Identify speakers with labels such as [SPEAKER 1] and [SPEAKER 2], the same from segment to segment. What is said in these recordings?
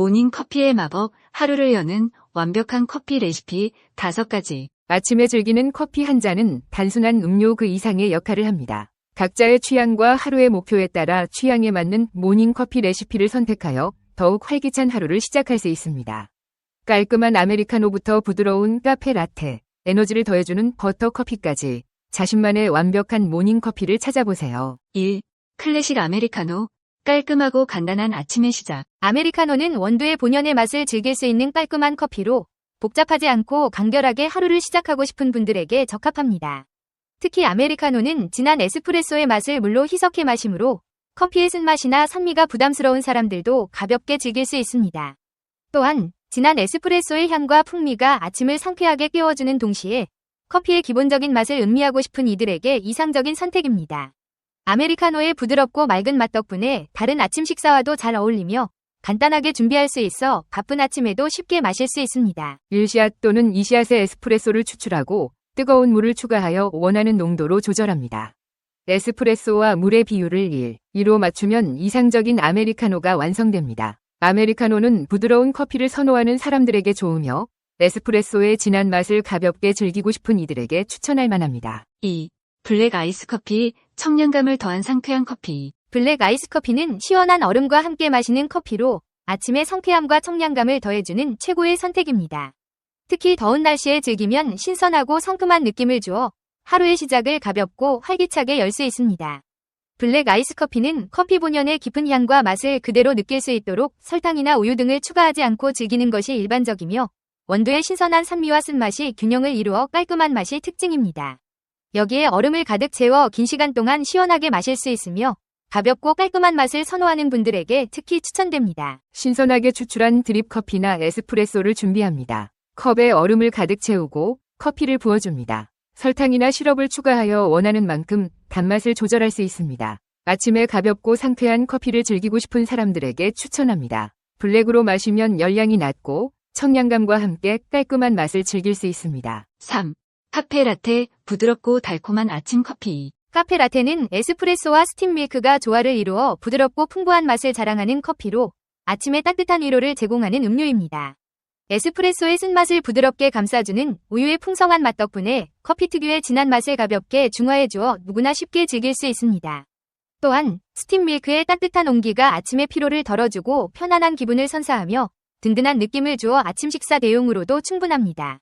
[SPEAKER 1] 모닝 커피의 마법, 하루를 여는 완벽한 커피 레시피 5가지.
[SPEAKER 2] 아침에 즐기는 커피 한 잔은 단순한 음료 그 이상의 역할을 합니다. 각자의 취향과 하루의 목표에 따라 취향에 맞는 모닝 커피 레시피를 선택하여 더욱 활기찬 하루를 시작할 수 있습니다. 깔끔한 아메리카노부터 부드러운 카페 라테, 에너지를 더해주는 버터 커피까지 자신만의 완벽한 모닝 커피를 찾아보세요.
[SPEAKER 1] 1. 클래식 아메리카노. 깔끔하고 간단한 아침의 시작.
[SPEAKER 3] 아메리카노는 원두의 본연의 맛을 즐길 수 있는 깔끔한 커피로 복잡하지 않고 간결하게 하루를 시작하고 싶은 분들에게 적합합니다. 특히 아메리카노는 진한 에스프레소의 맛을 물로 희석해 마시므로 커피의 쓴맛이나 산미가 부담스러운 사람들도 가볍게 즐길 수 있습니다. 또한 진한 에스프레소의 향과 풍미가 아침을 상쾌하게 깨워주는 동시에 커피의 기본적인 맛을 음미하고 싶은 이들에게 이상적인 선택입니다. 아메리카노의 부드럽고 맑은 맛 덕분에 다른 아침 식사와도 잘 어울리며 간단하게 준비할 수 있어 바쁜 아침에도 쉽게 마실 수 있습니다.
[SPEAKER 2] 1샷 또는 2샷의 에스프레소를 추출하고 뜨거운 물을 추가하여 원하는 농도로 조절합니다. 에스프레소와 물의 비율을 1, 2로 맞추면 이상적인 아메리카노가 완성됩니다. 아메리카노는 부드러운 커피를 선호하는 사람들에게 좋으며 에스프레소의 진한 맛을 가볍게 즐기고 싶은 이들에게 추천할 만합니다.
[SPEAKER 1] 2. 블랙 아이스 커피. 청량감을 더한 상쾌한 커피.
[SPEAKER 3] 블랙 아이스 커피는 시원한 얼음과 함께 마시는 커피로 아침의 상쾌함과 청량감을 더해주는 최고의 선택입니다. 특히 더운 날씨에 즐기면 신선하고 성큼한 느낌을 주어 하루의 시작을 가볍고 활기차게 열 수 있습니다. 블랙 아이스 커피는 커피 본연의 깊은 향과 맛을 그대로 느낄 수 있도록 설탕이나 우유 등을 추가하지 않고 즐기는 것이 일반적이며 원두의 신선한 산미와 쓴맛이 균형을 이루어 깔끔한 맛이 특징입니다. 여기에 얼음을 가득 채워 긴 시간 동안 시원하게 마실 수 있으며 가볍고 깔끔한 맛을 선호하는 분들에게 특히 추천됩니다.
[SPEAKER 2] 신선하게 추출한 드립 커피나 에스프레소를 준비합니다. 컵에 얼음을 가득 채우고 커피를 부어줍니다. 설탕이나 시럽을 추가하여 원하는 만큼 단맛을 조절할 수 있습니다. 아침에 가볍고 상쾌한 커피를 즐기고 싶은 사람들에게 추천합니다. 블랙으로 마시면 열량이 낮고 청량감과 함께 깔끔한 맛을 즐길 수 있습니다.
[SPEAKER 1] 3. 카페 라테. 부드럽고 달콤한 아침 커피.
[SPEAKER 3] 카페 라테는 에스프레소와 스팀 밀크가 조화를 이루어 부드럽고 풍부한 맛을 자랑하는 커피로 아침에 따뜻한 위로를 제공하는 음료입니다. 에스프레소의 쓴맛을 부드럽게 감싸주는 우유의 풍성한 맛 덕분에 커피 특유의 진한 맛을 가볍게 중화해 주어 누구나 쉽게 즐길 수 있습니다. 또한 스팀 밀크의 따뜻한 온기가 아침의 피로를 덜어주고 편안한 기분을 선사하며 든든한 느낌을 주어 아침 식사 대용으로도 충분합니다.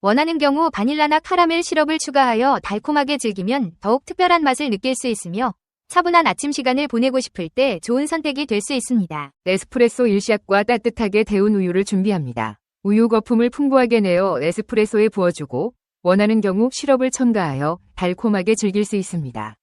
[SPEAKER 3] 원하는 경우 바닐라나 카라멜 시럽을 추가하여 달콤하게 즐기면 더욱 특별한 맛을 느낄 수 있으며 차분한 아침 시간을 보내고 싶을 때 좋은 선택이 될 수 있습니다.
[SPEAKER 2] 에스프레소 1샷과 따뜻하게 데운 우유를 준비합니다. 우유 거품을 풍부하게 내어 에스프레소에 부어주고 원하는 경우 시럽을 첨가하여 달콤하게 즐길 수 있습니다.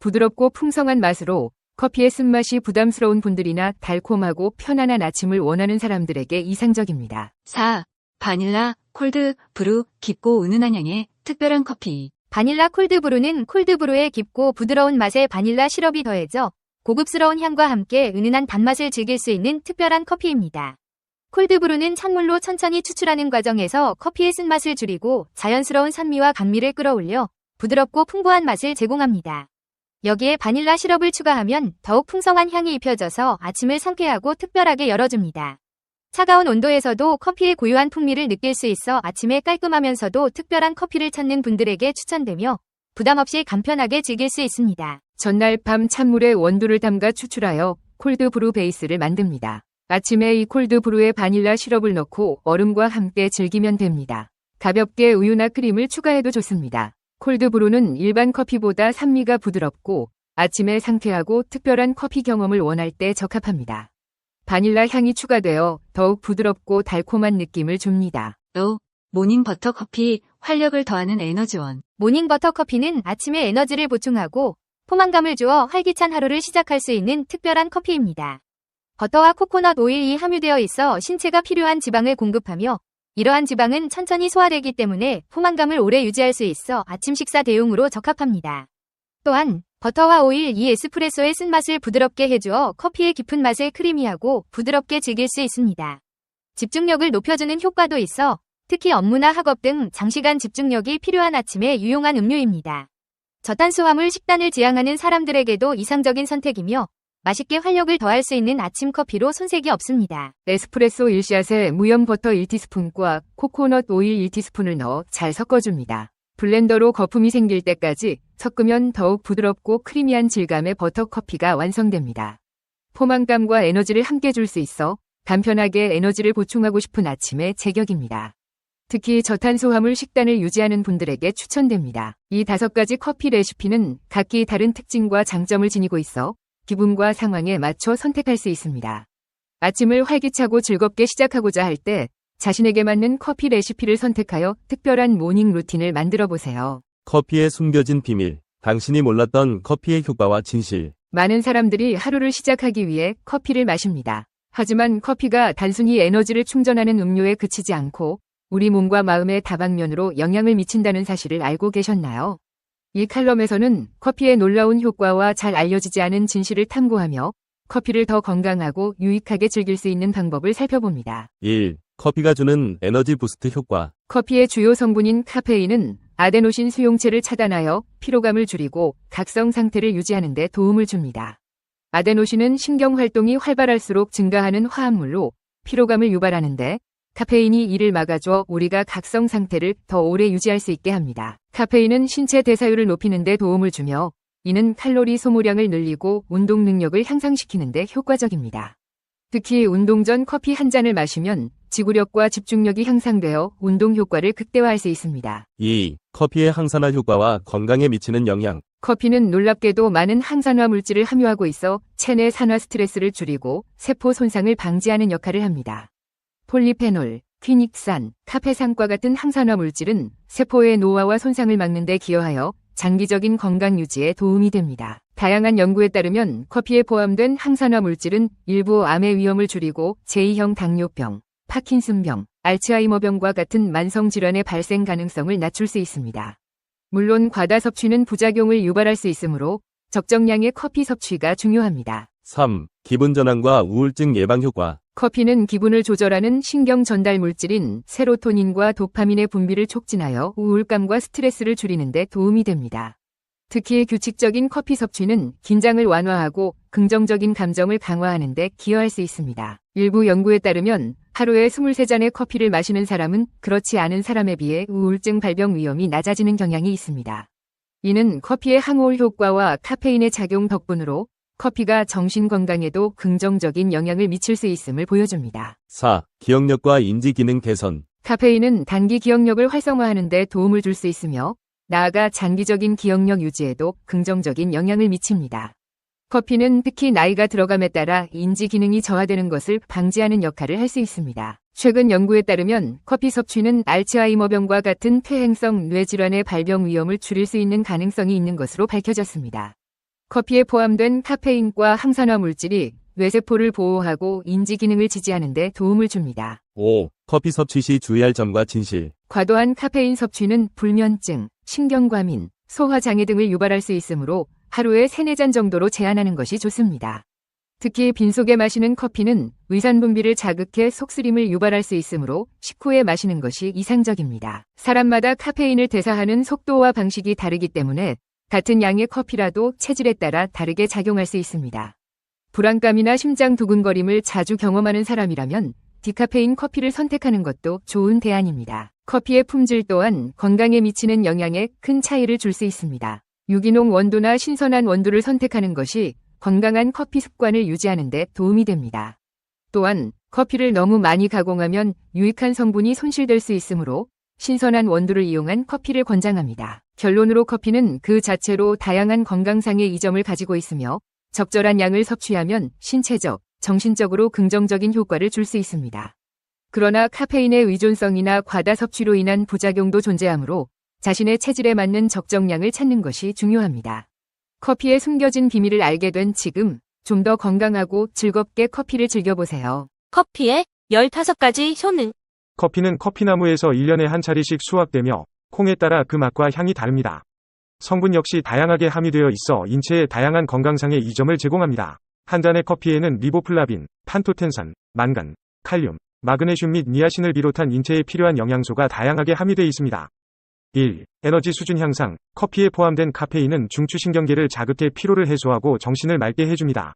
[SPEAKER 2] 부드럽고 풍성한 맛으로 커피의 쓴맛이 부담스러운 분들이나 달콤하고 편안한 아침을 원하는 사람들에게 이상적입니다.
[SPEAKER 1] 4. 바닐라, 콜드, 브루, 깊고 은은한 향의 특별한 커피.
[SPEAKER 3] 바닐라 콜드브루는 콜드브루의 깊고 부드러운 맛에 바닐라 시럽이 더해져 고급스러운 향과 함께 은은한 단맛을 즐길 수 있는 특별한 커피입니다. 콜드브루는 찬물로 천천히 추출하는 과정에서 커피의 쓴맛을 줄이고 자연스러운 산미와 감미를 끌어올려 부드럽고 풍부한 맛을 제공합니다. 여기에 바닐라 시럽을 추가하면 더욱 풍성한 향이 입혀져서 아침을 상쾌하고 특별하게 열어줍니다. 차가운 온도에서도 커피의 고유한 풍미를 느낄 수 있어 아침에 깔끔하면서도 특별한 커피를 찾는 분들에게 추천되며 부담 없이 간편하게 즐길 수 있습니다.
[SPEAKER 2] 전날 밤 찬물에 원두를 담가 추출하여 콜드브루 베이스를 만듭니다. 아침에 이 콜드브루에 바닐라 시럽을 넣고 얼음과 함께 즐기면 됩니다. 가볍게 우유나 크림을 추가해도 좋습니다. 콜드브루는 일반 커피보다 산미가 부드럽고 아침에 상쾌하고 특별한 커피 경험을 원할 때 적합합니다. 바닐라 향이 추가되어 더욱 부드럽고 달콤한 느낌을 줍니다.
[SPEAKER 1] 5. 모닝 버터 커피. 활력을 더하는 에너지원.
[SPEAKER 3] 모닝 버터 커피는 아침에 에너지를 보충하고 포만감을 주어 활기찬 하루를 시작할 수 있는 특별한 커피입니다. 버터와 코코넛 오일이 함유되어 있어 신체가 필요한 지방을 공급하며 이러한 지방은 천천히 소화되기 때문에 포만감을 오래 유지할 수 있어 아침 식사 대용으로 적합합니다. 또한 버터와 오일 이 에스프레소의 쓴맛을 부드럽게 해주어 커피의 깊은 맛을 크리미하고 부드럽게 즐길 수 있습니다. 집중력을 높여주는 효과도 있어 특히 업무나 학업 등 장시간 집중력이 필요한 아침에 유용한 음료입니다. 저탄수화물 식단을 지향하는 사람들에게도 이상적인 선택이며 맛있게 활력을 더할 수 있는 아침 커피로 손색이 없습니다.
[SPEAKER 2] 에스프레소 1샷에 무염 버터 1티스푼과 코코넛 오일 1티스푼을 넣어 잘 섞어줍니다. 블렌더로 거품이 생길 때까지 섞으면 더욱 부드럽고 크리미한 질감의 버터 커피가 완성됩니다. 포만감과 에너지를 함께 줄 수 있어 간편하게 에너지를 보충하고 싶은 아침의 제격입니다. 특히 저탄수화물 식단을 유지하는 분들에게 추천됩니다. 이 다섯 가지 커피 레시피는 각기 다른 특징과 장점을 지니고 있어 기분과 상황에 맞춰 선택할 수 있습니다. 아침을 활기차고 즐겁게 시작하고자 할 때 자신에게 맞는 커피 레시피를 선택하여 특별한 모닝 루틴을 만들어 보세요.
[SPEAKER 4] 커피에 숨겨진 비밀. 당신이 몰랐던 커피의 효과와 진실.
[SPEAKER 2] 많은 사람들이 하루를 시작하기 위해 커피를 마십니다. 하지만 커피가 단순히 에너지를 충전하는 음료에 그치지 않고 우리 몸과 마음의 다방면으로 영향을 미친다는 사실을 알고 계셨나요? 이 칼럼에서는 커피의 놀라운 효과와 잘 알려지지 않은 진실을 탐구하며 커피를 더 건강하고 유익하게 즐길 수 있는 방법을 살펴봅니다.
[SPEAKER 4] 1. 커피가 주는 에너지 부스트 효과.
[SPEAKER 2] 커피의 주요 성분인 카페인은 아데노신 수용체를 차단하여 피로감을 줄이고 각성 상태를 유지하는 데 도움을 줍니다. 아데노신은 신경 활동이 활발할수록 증가하는 화합물로 피로감을 유발하는데 카페인이 이를 막아줘 우리가 각성 상태를 더 오래 유지할 수 있게 합니다. 카페인은 신체 대사율을 높이는 데 도움을 주며 이는 칼로리 소모량을 늘리고 운동 능력을 향상시키는 데 효과적입니다. 특히 운동 전 커피 한 잔을 마시면 지구력과 집중력이 향상되어 운동 효과를 극대화할 수 있습니다.
[SPEAKER 4] 2. 커피의 항산화 효과와 건강에 미치는 영향.
[SPEAKER 2] 커피는 놀랍게도 많은 항산화 물질을 함유하고 있어 체내 산화 스트레스를 줄이고 세포 손상을 방지하는 역할을 합니다. 폴리페놀, 퀴닉산, 카페산과 같은 항산화 물질은 세포의 노화와 손상을 막는 데 기여하여 장기적인 건강 유지에 도움이 됩니다. 다양한 연구에 따르면 커피에 포함된 항산화 물질은 일부 암의 위험을 줄이고 제2형 당뇨병, 파킨슨병, 알츠하이머병과 같은 만성 질환의 발생 가능성을 낮출 수 있습니다. 물론 과다 섭취는 부작용을 유발할 수 있으므로 적정량의 커피 섭취가 중요합니다.
[SPEAKER 4] 3. 기분 전환과 우울증 예방 효과.
[SPEAKER 2] 커피는 기분을 조절하는 신경 전달 물질인 세로토닌과 도파민의 분비를 촉진하여 우울감과 스트레스를 줄이는 데 도움이 됩니다. 특히 규칙적인 커피 섭취는 긴장을 완화하고 긍정적인 감정을 강화하는 데 기여할 수 있습니다. 일부 연구에 따르면 하루에 23잔의 커피를 마시는 사람은 그렇지 않은 사람에 비해 우울증 발병 위험이 낮아지는 경향이 있습니다. 이는 커피의 항우울 효과와 카페인의 작용 덕분으로 커피가 정신 건강에도 긍정적인 영향을 미칠 수 있음을 보여줍니다.
[SPEAKER 4] 4. 기억력과 인지 기능 개선.
[SPEAKER 2] 카페인은 단기 기억력을 활성화하는 데 도움을 줄 수 있으며 나아가 장기적인 기억력 유지에도 긍정적인 영향을 미칩니다. 커피는 특히 나이가 들어감에 따라 인지 기능이 저하되는 것을 방지하는 역할을 할 수 있습니다. 최근 연구에 따르면 커피 섭취는 알츠하이머병과 같은 퇴행성 뇌질환의 발병 위험을 줄일 수 있는 가능성이 있는 것으로 밝혀졌습니다. 커피에 포함된 카페인과 항산화 물질이 뇌세포를 보호하고 인지 기능을 지지하는 데 도움을 줍니다.
[SPEAKER 4] 5. 커피 섭취 시 주의할 점과 진실.
[SPEAKER 2] 과도한 카페인 섭취는 불면증, 신경과민, 소화장애 등을 유발할 수 있으므로 하루에 3, 4잔 정도로 제한하는 것이 좋습니다. 특히 빈속에 마시는 커피는 위산 분비를 자극해 속쓰림을 유발할 수 있으므로 식후에 마시는 것이 이상적입니다. 사람마다 카페인을 대사하는 속도와 방식이 다르기 때문에 같은 양의 커피라도 체질에 따라 다르게 작용할 수 있습니다. 불안감이나 심장 두근거림을 자주 경험하는 사람이라면 디카페인 커피를 선택하는 것도 좋은 대안입니다. 커피의 품질 또한 건강에 미치는 영향에 큰 차이를 줄 수 있습니다. 유기농 원두나 신선한 원두를 선택하는 것이 건강한 커피 습관을 유지하는 데 도움이 됩니다. 또한 커피를 너무 많이 가공하면 유익한 성분이 손실될 수 있으므로 신선한 원두를 이용한 커피를 권장합니다. 결론으로 커피는 그 자체로 다양한 건강상의 이점을 가지고 있으며 적절한 양을 섭취하면 신체적, 정신적으로 긍정적인 효과를 줄 수 있습니다. 그러나 카페인의 위존성이나 과다 섭취로 인한 부작용도 존재하므로 자신의 체질에 맞는 적정량을 찾는 것이 중요합니다. 커피의 숨겨진 비밀을 알게 된 지금 좀 더 건강하고 즐겁게 커피를 즐겨보세요.
[SPEAKER 5] 커피의 15가지 효능.
[SPEAKER 6] 커피는 커피나무에서 1년에 한 차례씩 수확되며 콩에 따라 그 맛과 향이 다릅니다. 성분 역시 다양하게 함유되어 있어 인체에 다양한 건강상의 이점을 제공합니다. 한 잔의 커피에는 리보플라빈, 판토텐산, 만간, 칼륨, 마그네슘 및 니아신을 비롯한 인체에 필요한 영양소가 다양하게 함유되어 있습니다. 1. 에너지 수준 향상. 커피에 포함된 카페인은 중추신경계를 자극해 피로를 해소하고 정신을 맑게 해줍니다.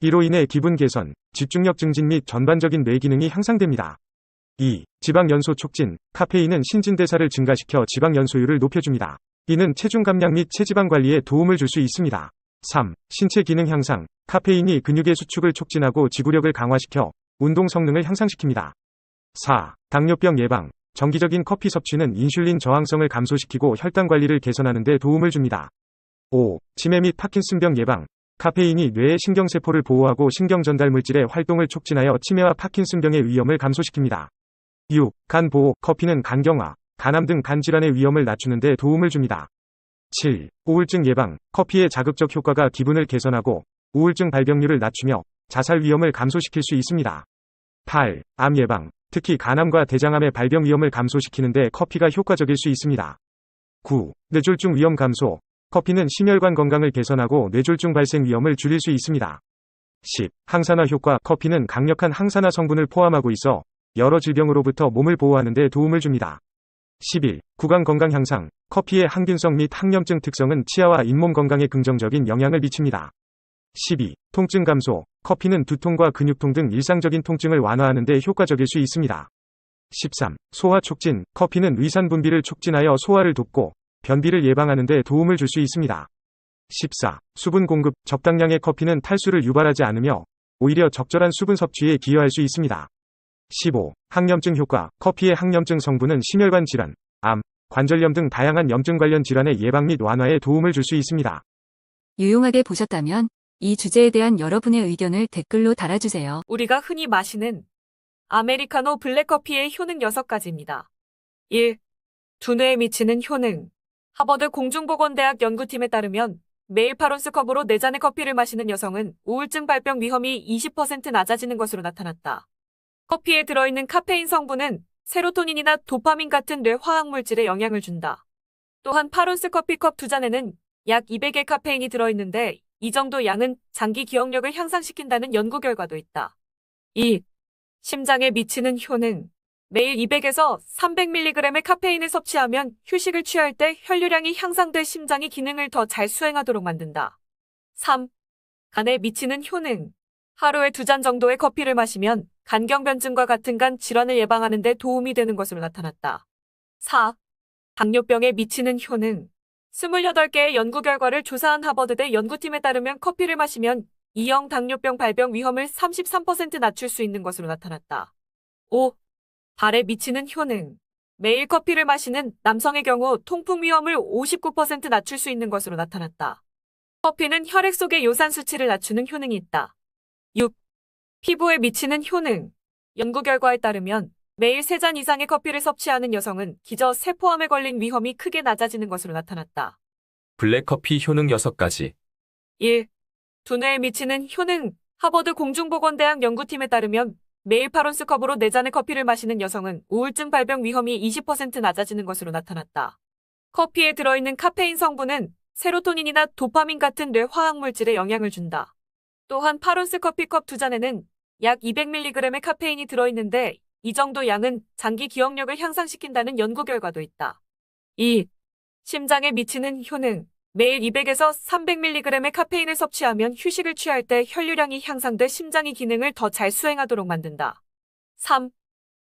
[SPEAKER 6] 이로 인해 기분 개선, 집중력 증진 및 전반적인 뇌 기능이 향상됩니다. 2. 지방 연소 촉진. 카페인은 신진대사를 증가시켜 지방 연소율을 높여줍니다. 이는 체중 감량 및 체지방 관리에 도움을 줄 수 있습니다. 3. 신체 기능 향상. 카페인이 근육의 수축을 촉진하고 지구력을 강화시켜 운동 성능을 향상시킵니다. 4. 당뇨병 예방. 정기적인 커피 섭취는 인슐린 저항성을 감소시키고 혈당 관리를 개선하는 데 도움을 줍니다. 5. 치매 및 파킨슨병 예방. 카페인이 뇌의 신경세포를 보호하고 신경 전달 물질의 활동을 촉진하여 치매와 파킨슨병의 위험을 감소시킵니다. 6. 간 보호. 커피는 간경화, 간암 등 간 질환의 위험을 낮추는 데 도움을 줍니다. 7. 우울증 예방. 커피의 자극적 효과가 기분을 개선하고 우울증 발병률을 낮추며 자살 위험을 감소시킬 수 있습니다. 8. 암 예방. 특히 간암과 대장암의 발병 위험을 감소시키는데 커피가 효과적일 수 있습니다. 9. 뇌졸중 위험 감소. 커피는 심혈관 건강을 개선하고 뇌졸중 발생 위험을 줄일 수 있습니다. 10. 항산화 효과. 커피는 강력한 항산화 성분을 포함하고 있어 여러 질병으로부터 몸을 보호하는 데 도움을 줍니다. 11. 구강 건강 향상. 커피의 항균성 및 항염증 특성은 치아와 잇몸 건강에 긍정적인 영향을 미칩니다. 12. 통증 감소. 커피는 두통과 근육통 등 일상적인 통증을 완화하는 데 효과적일 수 있습니다. 13. 소화 촉진. 커피는 위산 분비를 촉진하여 소화를 돕고 변비를 예방하는 데 도움을 줄 수 있습니다. 14. 수분 공급. 적당량의 커피는 탈수를 유발하지 않으며 오히려 적절한 수분 섭취에 기여할 수 있습니다. 15. 항염증 효과. 커피의 항염증 성분은 심혈관 질환, 암, 관절염 등 다양한 염증 관련 질환의 예방 및 완화에 도움을 줄 수 있습니다.
[SPEAKER 1] 유용하게 보셨다면 이 주제에 대한 여러분의 의견을 댓글로 달아주세요.
[SPEAKER 7] 우리가 흔히 마시는 아메리카노 블랙커피의 효능 6가지입니다. 1. 두뇌에 미치는 효능. 하버드 공중보건대학 연구팀에 따르면 매일 8온스 컵으로 4잔의 커피를 마시는 여성은 우울증 발병 위험이 20% 낮아지는 것으로 나타났다. 커피에 들어있는 카페인 성분은 세로토닌이나 도파민 같은 뇌 화학 물질에 영향을 준다. 또한 8온스 커피컵 2잔에는 약 200의 카페인이 들어있는데 이 정도 양은 장기 기억력을 향상시킨다는 연구 결과도 있다. 2. 심장에 미치는 효능. 매일 200에서 300mg의 카페인을 섭취하면 휴식을 취할 때 혈류량이 향상돼 심장이 기능을 더 잘 수행하도록 만든다. 3. 간에 미치는 효능. 하루에 두 잔 정도의 커피를 마시면 간경변증과 같은 간 질환을 예방하는 데 도움이 되는 것으로 나타났다. 4. 당뇨병에 미치는 효능. 28개의 연구 결과를 조사한 하버드대 연구팀에 따르면 커피를 마시면 2형 당뇨병 발병 위험을 33% 낮출 수 있는 것으로 나타났다. 5. 발에 미치는 효능. 매일 커피를 마시는 남성의 경우 통풍 위험을 59% 낮출 수 있는 것으로 나타났다. 커피는 혈액 속의 요산 수치를 낮추는 효능이 있다. 6. 피부에 미치는 효능. 연구 결과에 따르면 매일 3잔 이상의 커피를 섭취하는 여성은 기저 세포암에 걸린 위험이 크게 낮아지는 것으로 나타났다.
[SPEAKER 8] 블랙커피 효능 6가지.
[SPEAKER 7] 1. 두뇌에 미치는 효능. 하버드 공중보건대학 연구팀에 따르면 매일 8온스 컵으로 4잔의 커피를 마시는 여성은 우울증 발병 위험이 20% 낮아지는 것으로 나타났다. 커피에 들어있는 카페인 성분은 세로토닌이나 도파민 같은 뇌 화학 물질에 영향을 준다. 또한 8온스 커피컵 2잔에는 약 200mg의 카페인이 들어있는데 이 정도 양은 장기 기억력을 향상시킨다는 연구 결과도 있다. 2. 심장에 미치는 효능. 매일 200에서 300mg의 카페인을 섭취하면 휴식을 취할 때 혈류량이 향상돼 심장이 기능을 더 잘 수행하도록 만든다. 3.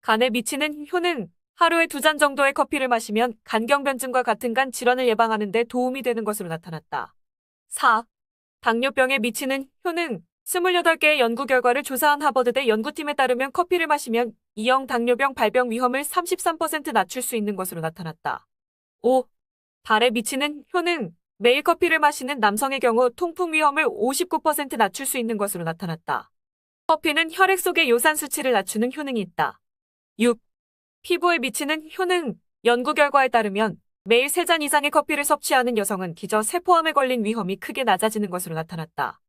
[SPEAKER 7] 간에 미치는 효능. 하루에 두 잔 정도의 커피를 마시면 간경변증과 같은 간 질환을 예방하는 데 도움이 되는 것으로 나타났다. 4. 당뇨병에 미치는 효능. 28개의 연구 결과를 조사한 하버드대 연구팀에 따르면 커피를 마시면 2형 당뇨병 발병 위험을 33% 낮출 수 있는 것으로 나타났다. 5. 발에 미치는 효능. 매일 커피를 마시는 남성의 경우 통풍 위험을 59% 낮출 수 있는 것으로 나타났다. 커피는 혈액 속의 요산 수치를 낮추는 효능이 있다. 6. 피부에 미치는 효능. 연구 결과에 따르면 매일 3잔 이상의 커피를 섭취하는 여성은 기저 세포암에 걸린 위험이 크게 낮아지는 것으로 나타났다.